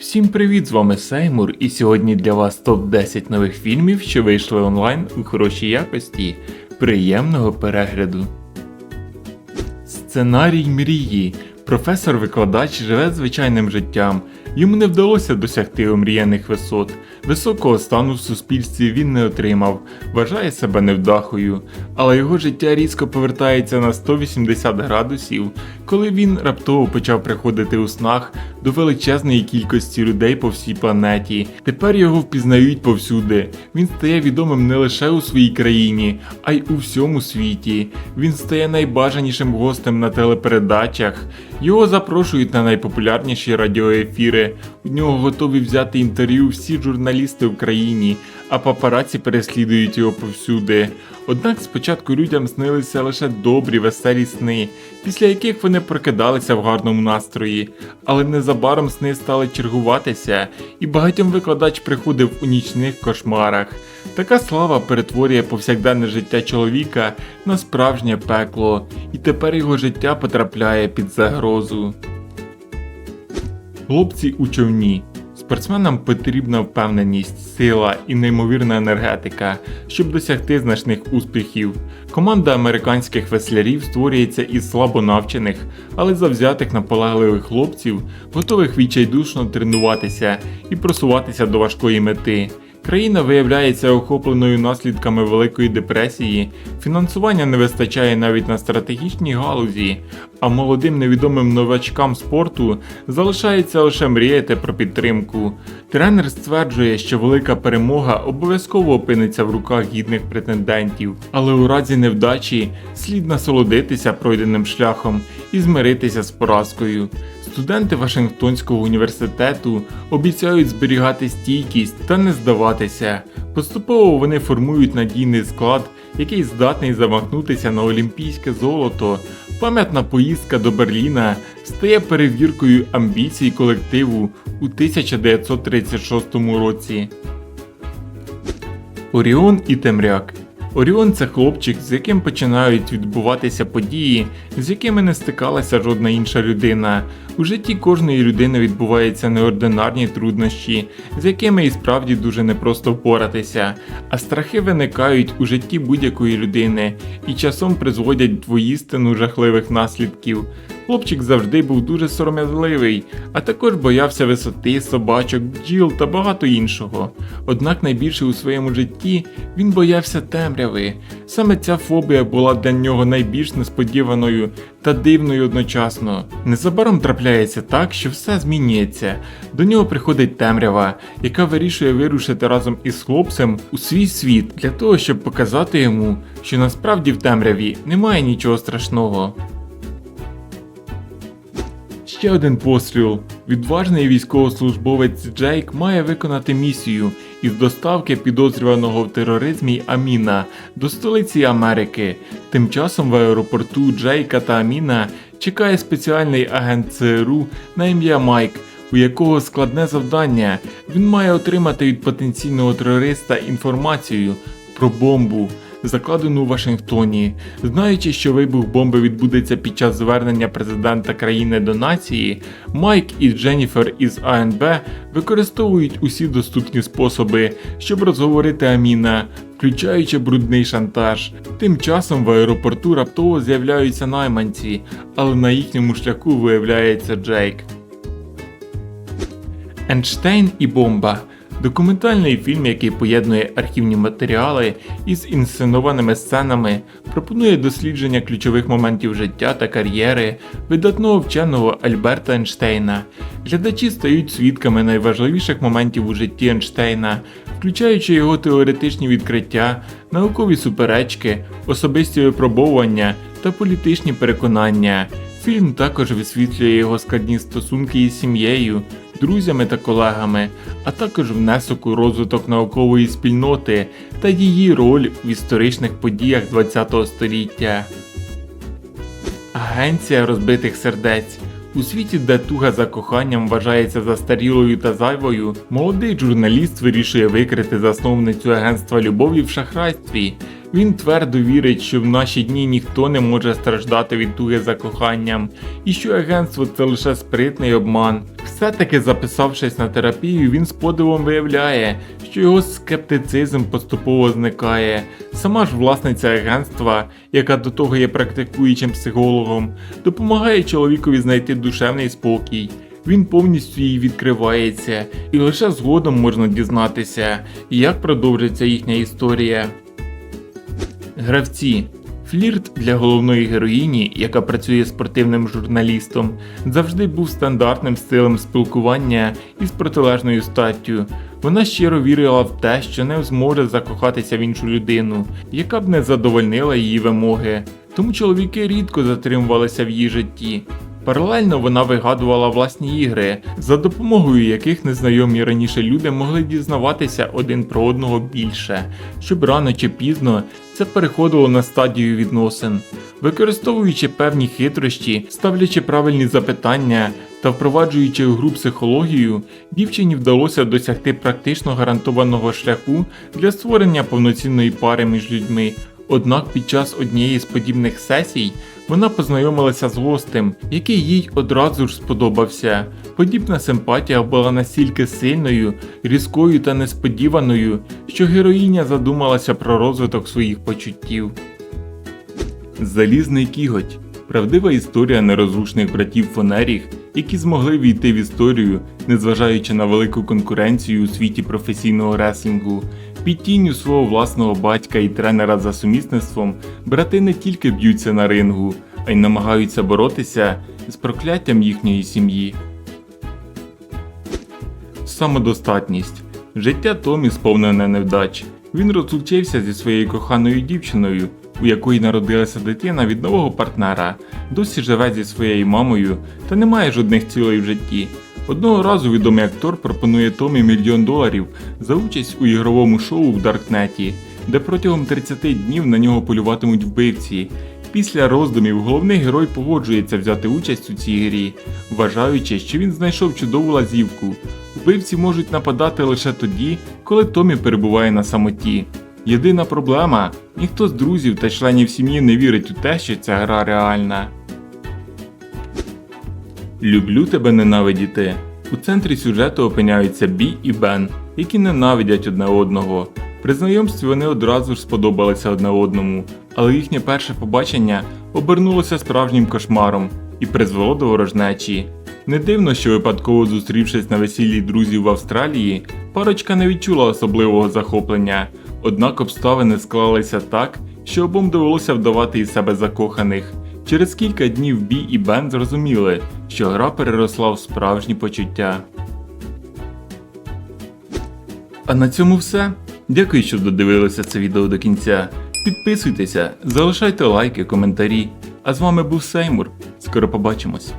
Всім привіт, з вами Сеймур, і сьогодні для вас топ-10 нових фільмів, що вийшли онлайн у хорошій якості. Приємного перегляду. Сценарій мрії. Професор-викладач живе звичайним життям. Йому не вдалося досягти омріяних висот. Високого стану в суспільстві він не отримав, вважає себе невдахою, але його життя різко повертається на 180 градусів, коли він раптово почав приходити у снах до величезної кількості людей по всій планеті. Тепер його впізнають повсюди. Він стає відомим не лише у своїй країні, а й у всьому світі. Він стає найбажанішим гостем на телепередачах. Його запрошують на найпопулярніші радіоефіри. У нього готові взяти інтерв'ю всі журналісти в країні, а папараці переслідують його повсюди. Однак спочатку людям снилися лише добрі, веселі сни, після яких вони прокидалися в гарному настрої. Але незабаром сни стали чергуватися, і багатьом викладач приходив у нічних кошмарах. Така слава перетворює повсякденне життя чоловіка на справжнє пекло, і тепер його життя потрапляє під загрозу. Хлопці у човні. Спортсменам потрібна впевненість, сила і неймовірна енергетика, щоб досягти значних успіхів. Команда американських веслярів створюється із слабонавчених, але завзятих наполегливих хлопців, готових відчайдушно тренуватися і просуватися до важкої мети. Країна виявляється охопленою наслідками Великої депресії, фінансування не вистачає навіть на стратегічній галузі, а молодим невідомим новачкам спорту залишається лише мріяти про підтримку. Тренер стверджує, що велика перемога обов'язково опиниться в руках гідних претендентів, але у разі невдачі слід насолодитися пройденим шляхом і змиритися з поразкою. Студенти Вашингтонського університету обіцяють зберігати стійкість та не здаватися. Поступово вони формують надійний склад, який здатний замахнутися на олімпійське золото. Пам'ятна поїздка до Берліна стає перевіркою амбіцій колективу у 1936 році. Оріон і Темряк. Оріон це хлопчик, з яким починають відбуватися події, з якими не стикалася жодна інша людина. У житті кожної людини відбуваються неординарні труднощі, з якими і справді дуже непросто впоратися, а страхи виникають у житті будь-якої людини і часом призводять до воїстину жахливих наслідків. Хлопчик завжди був дуже сором'язливий, а також боявся висоти, собачок, бджіл та багато іншого. Однак найбільше у своєму житті він боявся темряви. Саме ця фобія була для нього найбільш несподіваною та дивною одночасно. Незабаром трапляється так, що все змінюється. До нього приходить темрява, яка вирішує вирушити разом із хлопцем у свій світ для того, щоб показати йому, що насправді в темряві немає нічого страшного. Ще один постріл. Відважний військовослужбовець Джейк має виконати місію із доставки підозрюваного в тероризмі Аміна до столиці Америки. Тим часом в аеропорту Джейка та Аміна чекає спеціальний агент ЦРУ на ім'я Майк, у якого складне завдання. Він має отримати від потенційного терориста інформацію про бомбу закладену у Вашингтоні. Знаючи, що вибух бомби відбудеться під час звернення президента країни до нації, Майк і Дженніфер із АНБ використовують усі доступні способи, щоб розговорити Аміна, включаючи брудний шантаж. Тим часом в аеропорту раптово з'являються найманці, але на їхньому шляху виявляється Джейк. Енштейн і бомба. Документальний фільм, який поєднує архівні матеріали із інсценованими сценами, пропонує дослідження ключових моментів життя та кар'єри видатного вченого Альберта Ейнштейна. Глядачі стають свідками найважливіших моментів у житті Ейнштейна, включаючи його теоретичні відкриття, наукові суперечки, особисті випробовування та політичні переконання. Фільм також висвітлює його складні стосунки із сім'єю, друзями та колегами, а також внесок у розвиток наукової спільноти та її роль в історичних подіях ХХ століття. Агенція розбитих сердець. У світі, де туга за коханням вважається застарілою та зайвою, молодий журналіст вирішує викрити засновницю агентства любові в шахрайстві. Він твердо вірить, що в наші дні ніхто не може страждати від туги за коханням, і що агентство це лише спритний обман. Все-таки записавшись на терапію, він з подивом виявляє, що його скептицизм поступово зникає. Сама ж власниця агентства, яка до того є практикуючим психологом, допомагає чоловікові знайти душевний спокій. Він повністю їй відкривається, і лише згодом можна дізнатися, як продовжиться їхня історія. Гравці. Флірт для головної героїні, яка працює спортивним журналістом, завжди був стандартним стилем спілкування із протилежною статтю. Вона щиро вірила в те, що не зможе закохатися в іншу людину, яка б не задовольнила її вимоги. Тому чоловіки рідко затримувалися в її житті. Паралельно вона вигадувала власні ігри, за допомогою яких незнайомі раніше люди могли дізнаватися один про одного більше, щоб рано чи пізно це переходило на стадію відносин. Використовуючи певні хитрощі, ставлячи правильні запитання та впроваджуючи у гру психологію, дівчині вдалося досягти практично гарантованого шляху для створення повноцінної пари між людьми. Однак під час однієї з подібних сесій вона познайомилася з гостем, який їй одразу ж сподобався. Подібна симпатія була настільки сильною, різкою та несподіваною, що героїня задумалася про розвиток своїх почуттів. Залізний кіготь правдива історія нерозлучних братів Фонеріх, які змогли війти в історію, незважаючи на велику конкуренцію у світі професійного реслінгу. Під тінню свого власного батька і тренера за сумісництвом брати не тільки б'ються на рингу, а й намагаються боротися з прокляттям їхньої сім'ї. Самодостатність. Життя Томі сповнене невдач. Він розлучився зі своєю коханою дівчиною, у якої народилася дитина від нового партнера, досі живе зі своєю мамою та не має жодних цілей в житті. Одного разу відомий актор пропонує Томі мільйон доларів за участь у ігровому шоу в Даркнеті, де протягом 30 днів на нього полюватимуть вбивці. Після роздумів головний герой погоджується взяти участь у цій грі, вважаючи, що він знайшов чудову лазівку. Вбивці можуть нападати лише тоді, коли Томі перебуває на самоті. Єдина проблема ніхто з друзів та членів сім'ї не вірить у те, що ця гра реальна. Люблю тебе ненавидіти. У центрі сюжету опиняються Бі і Бен, які ненавидять одне одного. При знайомстві вони одразу ж сподобалися одне одному, але їхнє перше побачення обернулося справжнім кошмаром і призвело до ворожнечі. Не дивно, що випадково зустрівшись на весіллі друзів в Австралії, парочка не відчула особливого захоплення, однак обставини склалися так, що обом довелося вдавати із себе закоханих. Через кілька днів Бі і Бен зрозуміли, що гра переросла в справжні почуття. А на цьому все. Дякую, що додивилися це відео до кінця. Підписуйтеся, залишайте лайки, коментарі. А з вами був Сеймур. Скоро побачимось.